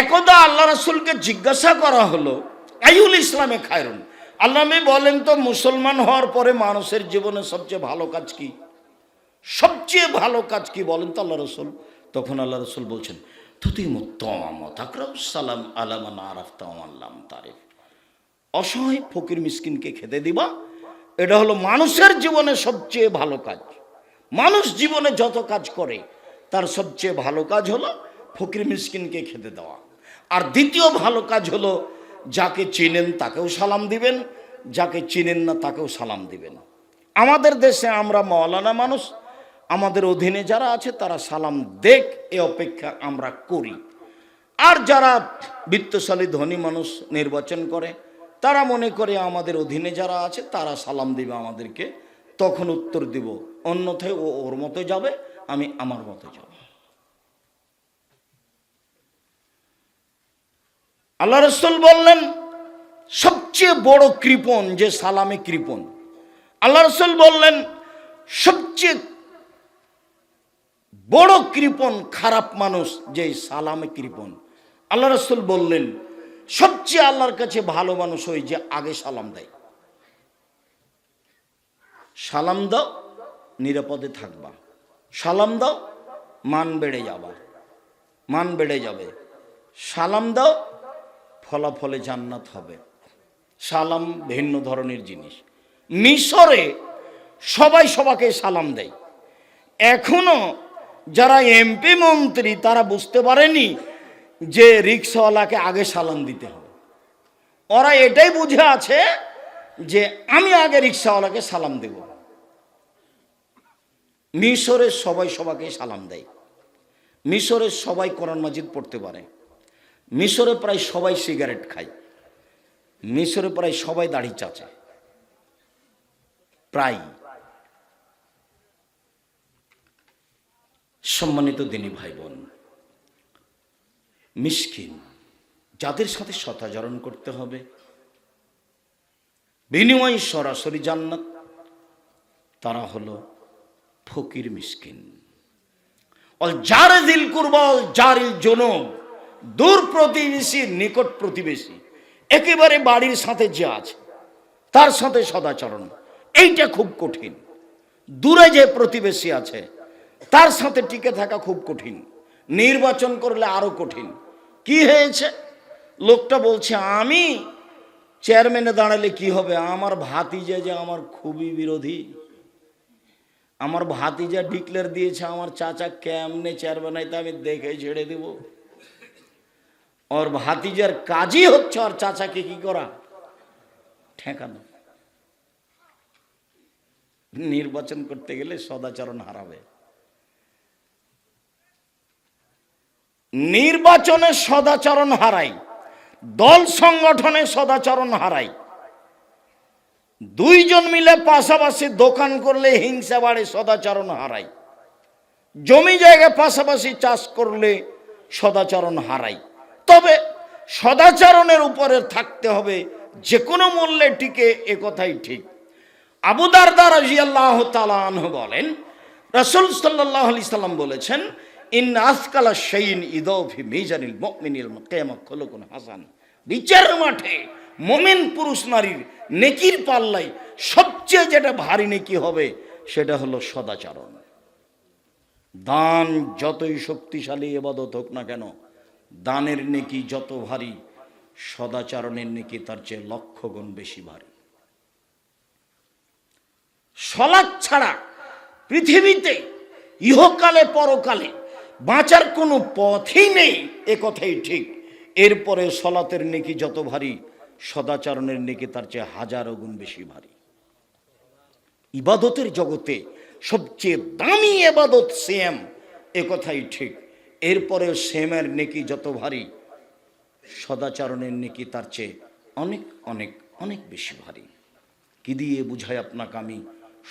একদা আল্লাহ রাসুলকে জিজ্ঞাসা করা হলো আইউল ইসলামে খায়রুন? আল্লাহ বলেন তো, মুসলমান হওয়ার পরে মানুষের জীবনে সবচেয়ে ভালো কাজ কি? সবচেয়ে ভালো কাজ কি বলেন তো আল্লাহ রসুল? তখন আল্লাহ রসুল বলছেন সালাম আলামান আরাফতাম তারিফ। অসহায় ফকির মিসকিনকে খেতে দিবা, এটা হলো মানুষের জীবনে সবচেয়ে ভালো কাজ। মানুষ জীবনে যত কাজ করে, তার সবচেয়ে ভালো কাজ হলো ফকির মিসকিনকে খেতে দেওয়া। আর দ্বিতীয় ভালো কাজ হলো, যাকে চিনেন তাকেও সালাম দিবেন, যাকে চিনেন না তাকেও সালাম দিবেন। আমাদের দেশে আমরা মৌলানা মানুষ, আমাদের অধীনে যারা আছে তারা সালাম দেখ এ অপেক্ষা আমরা করি। আর যারা বিত্তশালী ধনী মানুষ নির্বাচন করে, তারা মনে করে আমাদের অধীনে যারা আছে তারা সালাম দিবে আমাদেরকে, তখন উত্তর দিব, অন্যথায় ও ওর মতো যাবে, আমি আমার মতো যাব। আল্লাহ রসুল বললেন, সবচেয়ে বড় কৃপণ যে সালামে কৃপণ। আল্লাহ রসুল বললেন, সবচেয়ে বড় কৃপণ খারাপ মানুষ যে সালামে কৃপণ। আল্লাহ রসুল বললেন, সবচেয়ে আল্লাহর কাছে ভালো মানুষ ওই যে আগে সালাম দেয়। সালাম দাও, নিরাপদে থাকবা। সালাম দাও, মান বেড়ে যাবা। মান বেড়ে যাবে। সালাম দাও ফলাফলে জান্নাত হবে। সালাম ভিন্ন ধরনের জিনিস। মিশরে সবাই সবাকে সালাম দেয়। এখনও যারা এমপি মন্ত্রী, তারা বুঝতে পারেনি যে রিক্সাওয়ালাকে আগে সালাম দিতে হবে। ওরা এটাই বুঝে আছে যে আমি আগে রিক্সাওয়ালাকে সালাম দেব। মিশরের সবাই সবাকে সালাম দেয়। মিশরের সবাই কোরআন মাজিদ পড়তে পারে। মিশরে প্রায় সবাই সিগারেট খায়। মিশরে প্রায় সবাই দাড়ি চাচে। প্রায়। সম্মানিত দিনী ভাই বোন মিসকিন, যাদের সাথে সতাচরণ করতে হবে, বিনিময় সরাসরি জান্নাত, তারা হলো ফকির মিসকিন। অল যার দিল কুরবল, জারিল জনম দূর প্রতিবেশী, নিকট প্রতিবেশী। একেবারে বাড়ির সাথে যে আছে, তার সাথে সদাচরণ। এইটা খুব কঠিন। দূরে যে প্রতিবেশী আছে, তার সাথে টিকে থাকা খুব কঠিন। নির্বাচন করলে আরও কঠিন। কি হয়েছে? লোকটা বলছে, আমি চেয়ারম্যানে দাঁড়ালে কি হবে? আমার ভাতিজা যে আমার খুবই বিরোধী। আমার ভাতিজা ডিক্লেয়ার দিয়েছে, আমার চাচা কেমনে চেয়ারম্যান হয় আমি দেখে ছেড়ে দেব। ওর ভাতিজার কাজই হচ্ছে ওর চাচাকে কি করা ঠেকানো নির্বাচন করতে গেলে সদাচরণ হারাবে নির্বাচনে সদাচরণ হারাই দল সংগঠনে সদাচরণ হারাই দুইজন মিলে পাশাপাশি দোকান করলে হিংসা বাড়ে সদাচরণ হারাই জমি জায়গা পাশাপাশি চাষ করলে সদাচরণ তবে সদাচরণের উপরে থাকতে হবে যে কোনো মূল্যে টিকে এ কথাই ঠিক। আবুদারদা রাজিয়াল্লাহ তালাহ বলেন, রসুল সাল্লাহ আলি সাল্লাম বলেছেন ইন আসকালা শাইন ইদফি মিজানিল মুমিনিল কিয়ামত খলকুন হাসান। বিচার মাঠে মোমেন পুরুষ নারীর নেকির পাল্লাই সবচেয়ে যেটা ভারী নেকি হবে, সেটা হলো সদাচরণ। দান যতই শক্তিশালী এবাদত হোক না কেন দানের নেকি যত ভারী, সদাচরণের নেকি তার চেয়ে লক্ষ গুণ বেশি ভারী। সলাদ ছাড়া পৃথিবীতে ইহকালে পরকালে বাঁচার কোনো পথই নেই, এ কথাই ঠিক। এরপরে সলাতের নেকি যত ভারী, সদাচরণের নেকি তার চেয়ে হাজারো গুণ বেশি ভারী। ইবাদতের জগতে সবচেয়ে দামি এবাদত সেম এ কথাই ঠিক। এরপরেও সেমের নেকি যত ভারী, সদাচরণের নেকি তার চেয়ে অনেক অনেক অনেক বেশি ভারী। কি দিয়ে বুঝাই আপনাকে আমি,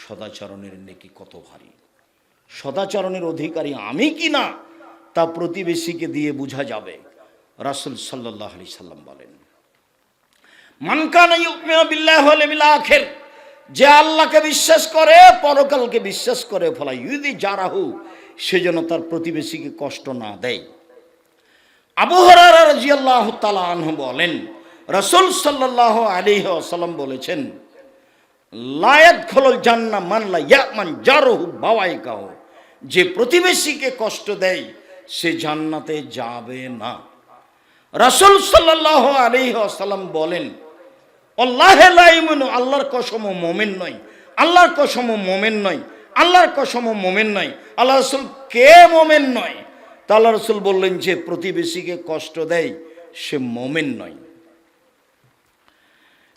সদাচরণের নেকি কত ভারী? সদাচরণের অধিকারী আমি কি না, তা প্রতিবেশীকে দিয়ে বোঝা যাবে, রাসুল সাল্লাহ আলি সাল্লাম বলেন। মানকানা ইউমিনু বিল্লাহি ওয়াল ইয়াউমিল যে আল্লাহকে বিশ্বাস করে, পরকালকে বিশ্বাস করে, ফলা ইউদি যারাহু সে যেন তার প্রতিবেশীকে কষ্ট না দেয়। আবু হরারা রাজিয়াল্লাহ আনহু বলেন, রসুল সাল্লাহ আলিহ আসাল্লাম বলেছেন লায়াত খোলল জান্না মানলা ইয়ামান জারহু বাওয়াই কাহ যে প্রতিবেশীকে কষ্ট দেয়, সে জান্নাতে যাবে না। রাসূল সাল্লাল্লাহু আলাইহি ওয়াসাল্লাম বলেন লাইমনু আল্লাহর কসম মোমেন নয়। আল্লাহর কসম মোমেন নয়। আল্লাহর কসম মোমেন নয়। আল্লাহ রসুল কে মোমেন নয়? তা আল্লাহ রসুল বললেন যে, প্রতিবেশীকে কষ্ট দেয়, সে মোমেন নয়।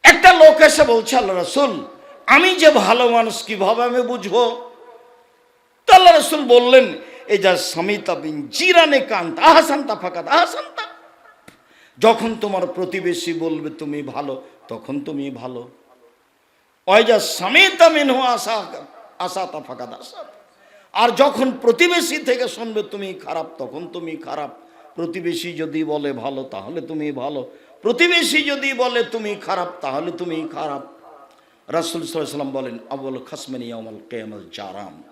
একটা লোক এসে বলছে, আল্লাহ রসুল, আমি যে ভালো মানুষ, কীভাবে আমি বুঝব? তো আল্লাহ রসুল বললেন এই যা সমিতা বিন জিরানে কান্ত, আহাসান্তা ফাঁকাত, আহাসান্তা। যখন তোমার প্রতিবেশী বলবে, তুমি ভালো, তখন তুমি ভালো। যা সমিতা মিন আশা আশাতা ফাঁকাত আশা আর যখন প্রতিবেশী থেকে শুনবে তুমি খারাপ, তখন তুমি খারাপ। প্রতিবেশী যদি বলে ভালো, তাহলে তুমি ভালো। প্রতিবেশী যদি বলে তুমি খারাপ, তাহলে তুমি খারাপ। রাসুল সাল্লাম বলেন, আবুল খাসমানি আমল কেয়ামল জারাম।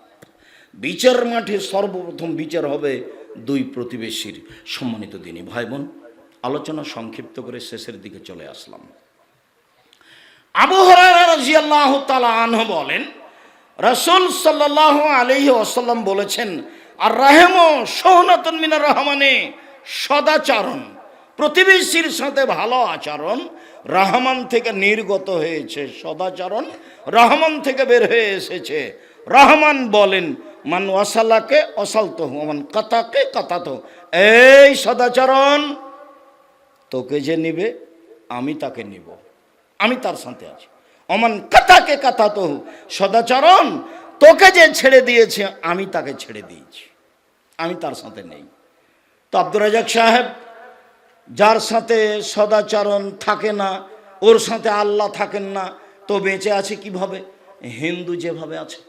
বিচার মাঠে সর্বপ্রথম বিচার হবে দুই প্রতিবেশীর সম্মানিত দিনই ভাই বোন আলোচনা সংক্ষিপ্ত করে শেষের দিকে চলে আসলাম। আবু হরাহ তালা আনহ বলেন রসুল সাল্লাহ আলহি আসাল্লাম বলেছেন আর রাহেম সোহনাতন মিনার রহমানে সদাচরণ। প্রতিবেশীর সাথে ভালো আচরণ, রহমান থেকে নির্গত হয়েছে সদাচরণ, রহমান থেকে বের হয়ে এসেছে। রহমান বলেন, মান ওয়াসালাকে অসালত মান কাতাকে কাতাত এই সদাচরণ, তোকে যে নিবে, আমি তাকে নিব। আমি তার সাথে আছি। অমান কথা তো সদাচরণ। তোকে যে ছেড়ে দিয়েছে, আমি তাকে ছেড়ে দিয়েছি। আমি তার সাথে নেই। তো আব্দুর রাজাক সাহেব, যার সাথে সদাচরণ থাকে না, ওর সাথে আল্লাহ থাকেন না, তো বেঁচে আছে কীভাবে? হিন্দু যেভাবে আছে।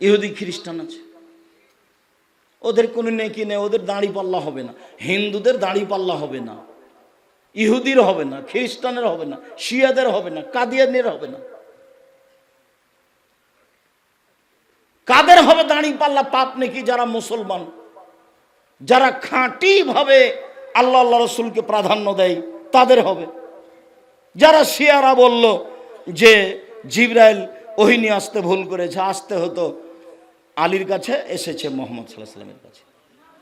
ইহুদি, খ্রিস্টান আছে। ওদের কোনো নেকি নেই, ওদের দাড়ি পাল্লা হবে না। হিন্দুদের দাড়ি পাল্লা হবে না। ইহুদির হবে না খ্রিস্টানের হবে না শিয়াদের হবে না কাদিয়ানের হবে না। কাদের হবে দাঁড়ি পাল্লা পাপ নাকি যারা মুসলমান? যারা খাঁটি ভাবে আল্লাহ আল্লাহ রসুলকে প্রাধান্য দেয়, তাদের হবে। যারা শিয়ারা বলল যে, জিব্রাইল ওহিনী আসতে ভুল করেছে, আসতে হতো, আলীর কাছে এসেছে মোহাম্মদ সাল্লাহ সাল্লামের কাছে।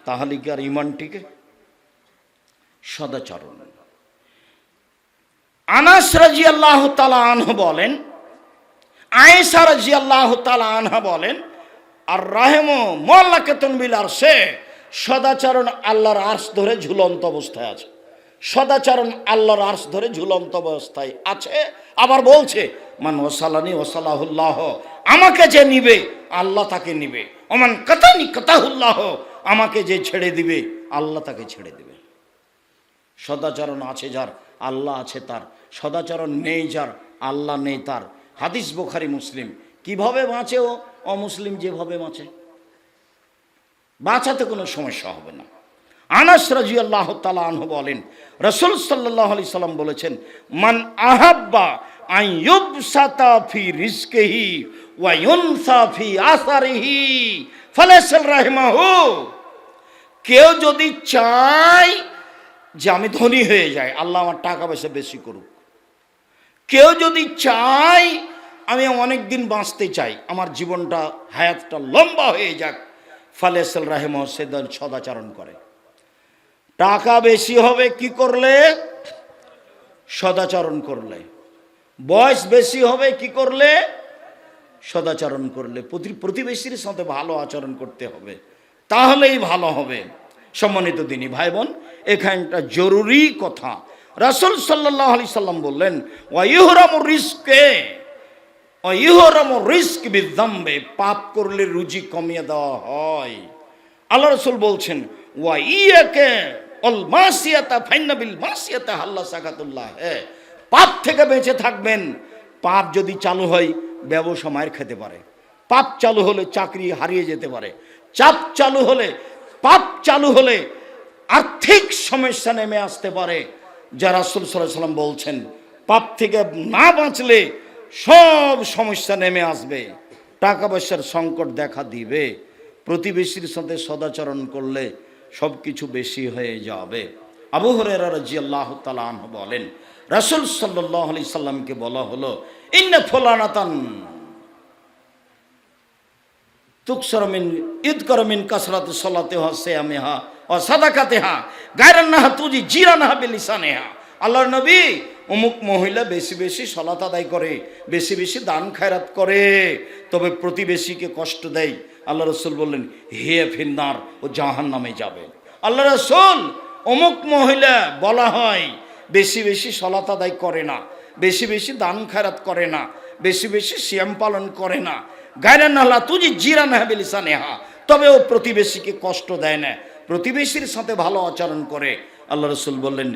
তাহলে কি আর ইমানটিকে? সদাচরণ। আনাস রাজি আল্লাহ তালা আনহ বলেন আয়েসা রাজি আল্লাহ আনহা বলেন, আর রাহেম মোল্লা কেতন বিলার সে সদাচরণ আল্লাহর আর্স ধরে ঝুলন্ত অবস্থায় আছে। সদাচরণ আল্লাহর আর্স ধরে ঝুলন্ত অবস্থায় আছে। আবার বলছে, মান ওসালানি ওসালাহুল্লাহ আমাকে যে নিবে, আল্লাহ তাকে নিবে। অমান কাতানি কাতাহুল্লাহ আমাকে যে ছেড়ে দিবে, আল্লাহ তাকে ছেড়ে দিবে। সদাচরণ আছে যার আল্লাহ আছে তার। সদাচরণ নেই যার, আল্লাহ নেই তার। হাদিস বোখারি, মুসলিম। কীভাবে বাঁচে ও অমুসলিম যেভাবে বাঁচে? বাঁচাতে কোনো সমস্যা হবে না। আনাস রাজি আল্লাহ তালাহ বলেন, রসুল সাল্লাহ আলি সাল্লাম বলেছেন, মান আহাব্বা আই ইউবসাতা ফি রিজকিহি ওয়া ইউনসা ফি আসারিহি ফালাসাল রাহিমাহু। কেউ যদি চায় যে আমি ধনী হয়ে যাই, আল্লাহ আমার টাকা পয়সা বেশি করুক। কেউ যদি চায়, আমি অনেক দিন বাঁচতে চাই, আমার জীবনটা, হায়াতটা লম্বা হয়ে যাক ফালেসেল রাহেম সেদন সদাচরণ করে। টাকা বেশি হবে কি করলে? সদাচরণ করলে। বয়স বেশি হবে কি করলে? সদাচরণ করলে। প্রতি- প্রতিবেশীর সাথে ভালো আচরণ করতে হবে। তাহলেই ভালো হবে। সম্মানিত দিনী ভাই বোন এখানটা জরুরি কথা। রাসুল সাল্লাহ আলি সাল্লাম বললেন রিস্কে রিস্ক পাপ করলে রুজি কমিয়ে দেওয়া হয়। আল্লাহ রসুল বলছেন ওয়া অল ফাইনাবিল হ্যাঁ পাপ থেকে বেঁচে থাকবেন। পাপ যদি চালু হয়, ব্যবসা মায়ের খেতে পারে। পাপ চালু হলে চাকরি হারিয়ে যেতে পারে। চাপ চালু হলে, পাপ চালু হলে আর্থিক সমস্যা নেমে আসতে পারে। যা রাসুল সাল্লাম বলছেন, পাপ থেকে না বাঁচলে সব সমস্যা নেমে আসবে। টাকা পয়সার সংকট দেখা দিবে। প্রতিবেশীর সাথে সদাচরণ করলে সব কিছু বেশি হয়ে যাবে। আবু হরেরা বলেন, রাসুল সাল্লাহ আলি সাল্লামকে বলা হলো, ইন্না ফোলানাতান তুকসরমিন ঈদ করমিন কাসরাত সলাতে সেয়ামে হা ও সাদাকাতে হা, গায়রান নাহা তুজি জিরা নাহা বেলিসানে হা। আল্লাহর নবী অমুক মহিলা বেশি বেশি সলাত আদায় করে, বেশি বেশি দান খায়রাত করে, তবে প্রতিবেশীকে কষ্ট দেয়। আল্লাহ রসুল বললেন, হে ফিন্নার ও জাহান নামে যাবে। আল্লাহ রসুল অমুক মহিলা বলা হয়, বেশি বেশি সলাত আদায় করে না, বেশি বেশি দান খায়রাত করে না, বেশি বেশি সিয়াম পালন করে না। গায়রা নাহলা তুজি জিরা না বেলিসা নেহা তবে ও প্রতিবেশীকে কষ্ট দেয় না। প্রতিবেশীর সাথে ভালো আচরণ করে। আল্লাহ রসুল বললেন,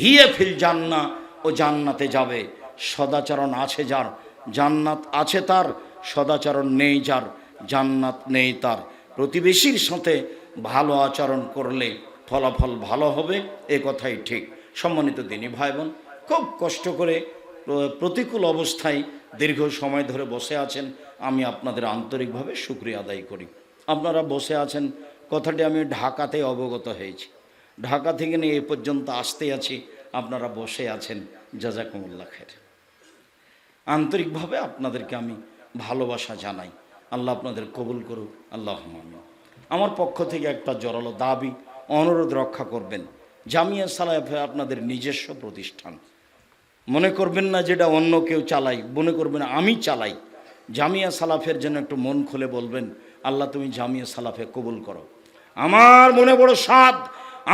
হিয়ে ফিল জান্না, ও জান্নাতে যাবে। সদাচরণ আছে যার, জান্নাত আছে তার, সদাচরণ নেই যার, জান্নাত নেই তার। প্রতিবেশীর সাথে ভালো আচরণ করলে ফলাফল ভালো হবে, এ কথাই ঠিক। সম্মানিত দিনী ভাই বোন খুব কষ্ট করে প্রতিকূল অবস্থায় দীর্ঘ সময় ধরে বসে আছেন। আমি আপনাদের আন্তরিকভাবে শুক্রিয়া আদায় করি। আপনারা বসে আছেন কথাটি আমি ঢাকাতে অবগত হয়েছি। ঢাকা থেকে নিয়ে এ পর্যন্ত আসতে আছি, আপনারা বসে আছেন। জাজাকুমুল্লা খের। আন্তরিকভাবে আপনাদেরকে আমি ভালোবাসা জানাই। আল্লাহ আপনাদের কবুল করুক। আল্লাহ। আমার পক্ষ থেকে একটা জোরালো দাবি, অনুরোধ রক্ষা করবেন। জামিয়া সালাফে আপনাদের নিজস্ব প্রতিষ্ঠান। মনে করবেন না যেটা অন্য কেউ চালাই মনে করবেন আমি চালাই। জামিয়া সালাফের জন্য একটু মন খুলে বলবেন, আল্লাহ তুমি জামিয়া সালাফে কবুল করো। আমার মনে বড় স্বাদ।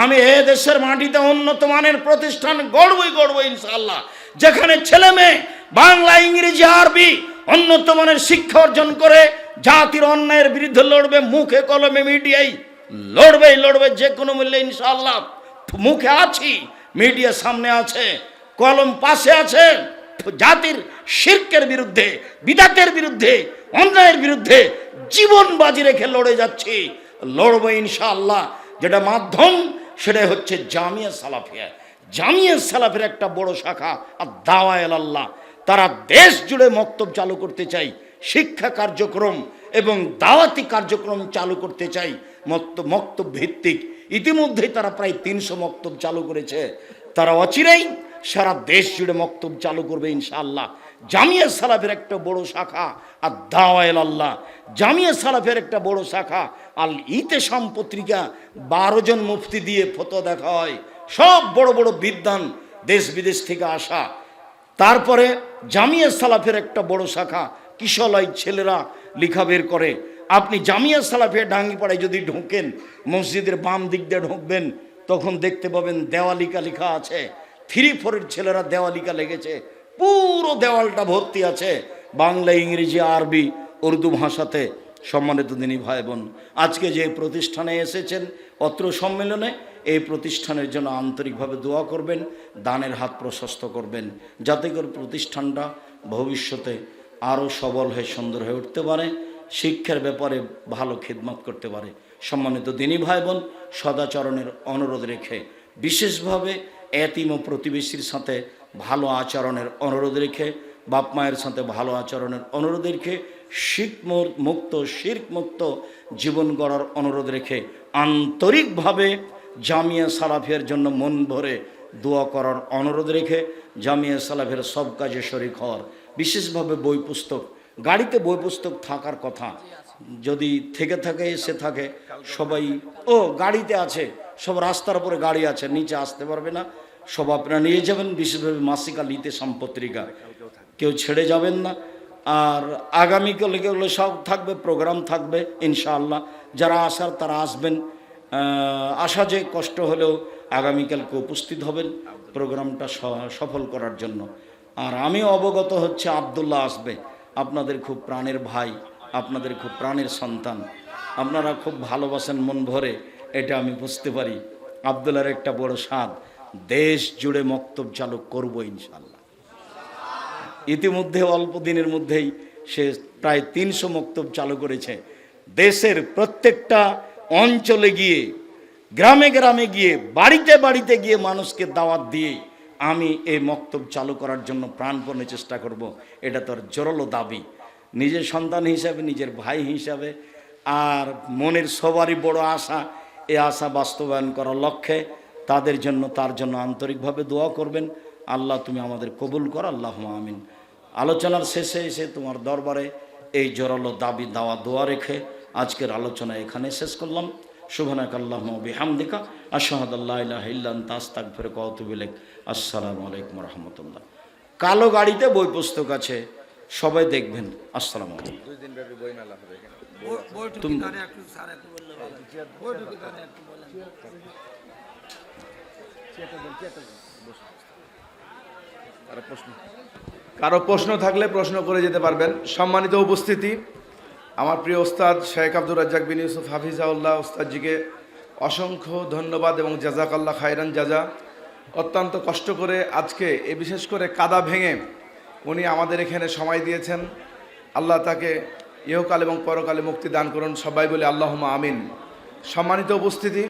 আমি এ দেশের মাটিতে উন্নত মানের প্রতিষ্ঠান গড়বই গড়বই ইনশাল্লাহ যেখানে ছেলে মেয়ে, বাংলা, ইংরেজি, আরবি উন্নত মানের শিক্ষা অর্জন করে, জাতির অন্যায়ের বিরুদ্ধে লড়বে, মুখে কলমে মিডিয়াই লড়বেই লড়বে যে কোনো মূল্যে ইনশাআল্লাহ। মুখে আছি, মিডিয়া সামনে আছে, কলম পাশে আছে, জাতির শির্কের বিরুদ্ধে, বিদাতের বিরুদ্ধে, অন্যায়ের বিরুদ্ধে জীবন বাজি রেখে লড়ে যাচ্ছি। লড়বো ইনশাআল্লাহ। যেটা মাধ্যম, সেটাই হচ্ছে জামিয়া সালাফিয়া। জামিয়া সালাফের একটা বড় শাখা আর দাওয়ায় আল্লাহ তারা দেশ জুড়ে মক্তব চালু করতে চাই, শিক্ষা কার্যক্রম এবং দাওয়াতি কার্যক্রম চালু করতে চাই, মক্ত মক্তব ভিত্তিক ইতিমধ্যেই তারা প্রায় তিনশো মক্তব চালু করেছে। তারা অচিরেই সারা দেশ জুড়ে মক্তব চালু করবে ইনশাআল্লাহ। জামিয়া সালাফের একটা বড় শাখা, আর দাওয়াল আল্লাহ। জামিয়া সালাফের একটা বড় শাখা, আল ইতেসাম পত্রিকা, বারো জন মুফতি দিয়ে ফতো দেখা হয়। সব বড় বড় বিদ্বান দেশ বিদেশ থেকে আসা। তারপরে জামিয়া সালাফের একটা বড় শাখা, কিশলয় ছেলেরা লিখা বের করে। আপনি জামিয়া সালাফের ডাঙ্গিপাড়ায় যদি ঢোকেন, মসজিদের বাম দিক দিয়ে ঢুকবেন, তখন দেখতে পাবেন দেওয়ালিকা লেখা আছে। থ্রি ফোরের ছেলেরা দেওয়ালিকা লেগেছে। পুরো দেওয়ালটা ভর্তি আছে। বাংলা, ইংরেজি, আরবি, উর্দু ভাষাতে সম্মানিত দিনী ভাই বোন আজকে যে প্রতিষ্ঠানে এসেছেন অত্র সম্মেলনে, এই প্রতিষ্ঠানের জন্য আন্তরিকভাবে দোয়া করবেন, দানের হাত প্রশস্ত করবেন, যাতে করে প্রতিষ্ঠানটা ভবিষ্যতে আরও সবল হয়ে, সুন্দর হয়ে উঠতে পারে, শিক্ষার ব্যাপারে ভালো খিদমত করতে পারে। সম্মানিত দিনী ভাই বোন সদাচরণের অনুরোধ রেখে বিশেষভাবে এতিম ও প্রতিবেশীর সাথে ভালো আচরণের অনুরোধ রেখে, বাপ মায়ের সাথে ভালো আচরণের অনুরোধ রেখে, শিখ মুক্ত, শির্ক মুক্ত জীবন গড়ার অনুরোধ রেখে আন্তরিকভাবে জামিয়া সালাফের জন্য মন ভরে দোয়া করার অনুরোধ রেখে জামিয়া সালাফের সব কাজে শরিক হওয়ার বিশেষভাবে বই পুস্তক, গাড়িতে বই পুস্তক থাকার কথা, যদি থেকে থাকে, এসে থাকে, সবাই, ও গাড়িতে আছে, সব রাস্তার উপরে গাড়ি আছে, নিচে আসতে পারবে না। সব আপনারা নিয়ে যাবেন, বিশেষভাবে মাসিকা লিতে সম্পত্রিকা। কেউ ছেড়ে যাবেন না। আর আগামীকাল এগুলো সব থাকবে, প্রোগ্রাম থাকবে, ইনশাআল্লাহ। যারা আসার তারা আসবেন। আসা যে কষ্ট হলেও আগামীকালকে উপস্থিত হবেন প্রোগ্রামটা সফল করার জন্য। আর আমি অবগত হচ্ছে, আবদুল্লাহ আসবে। আপনাদের খুব প্রাণের ভাই, আপনাদের খুব প্রাণের সন্তান। আপনারা খুব ভালোবাসেন মন ভরে, এটা আমি বুঝতে পারি। আবদুল্লার একটা বড় স্বাদ। দেশ জুড়ে মক্তব চালু করব ইনশাল্লাহ ইতিমধ্যে, অল্প দিনের মধ্যেই সে প্রায় তিনশো মক্তব চালু করেছে। দেশের প্রত্যেকটা অঞ্চলে গিয়ে, গ্রামে গ্রামে গিয়ে, বাড়িতে বাড়িতে গিয়ে মানুষকে দাওয়াত দিয়ে আমি এই মক্তব চালু করার জন্য প্রাণপণে চেষ্টা করব। এটা তোর জোরালো দাবি। নিজের সন্তান হিসাবে, নিজের ভাই হিসাবে, আর মনের সবারই বড় আশা এ আশা বাস্তবায়ন করার লক্ষ্যে তাদের জন্য তার জন্য আন্তরিকভাবে দোয়া করবেন। আল্লাহ তুমি আমাদের কবুল কর। আল্লাহ আমিন। আলোচনার শেষে এসে তোমার দরবারে এই জোরালো দাবি দাওয়া দোয়া রেখে আজকের আলোচনা এখানে শেষ করলাম। শুভনাক আল্লাহ বিহামদিকা। আশাহাদ আল্লাহ ইলাহ ইল্লান তাস্তাক ফেরে কৌতুবিলেক আসসালামু আলাইকুম রহমতুল্লাহ। কালো গাড়িতে বই পুস্তক আছে সবাই দেখবেন। আসসালামু আলাইকুম। দুই দিন ব্যাপী বই মেলা হবে তুমি- কারও প্রশ্ন? থাকলে প্রশ্ন করে যেতে পারবেন। সম্মানিত উপস্থিতি, আমার প্রিয় ওস্তাদ শেখ আব্দুর রাজ্জাক বিন ইউসুফ হাফিজাউল্লাহ ওস্তাদজিকে অসংখ্য ধন্যবাদ এবং জাজাকাল্লাহ খায়রান জাজা। অত্যন্ত কষ্ট করে আজকে এ বিশেষ করে কাদা ভেঙে উনি আমাদের এখানে সময় দিয়েছেন। আল্লাহ তাকে ইহকাল এবং পরকালে মুক্তি দান করুন, সবাই বলে আল্লাহ আমিন। সম্মানিত উপস্থিতি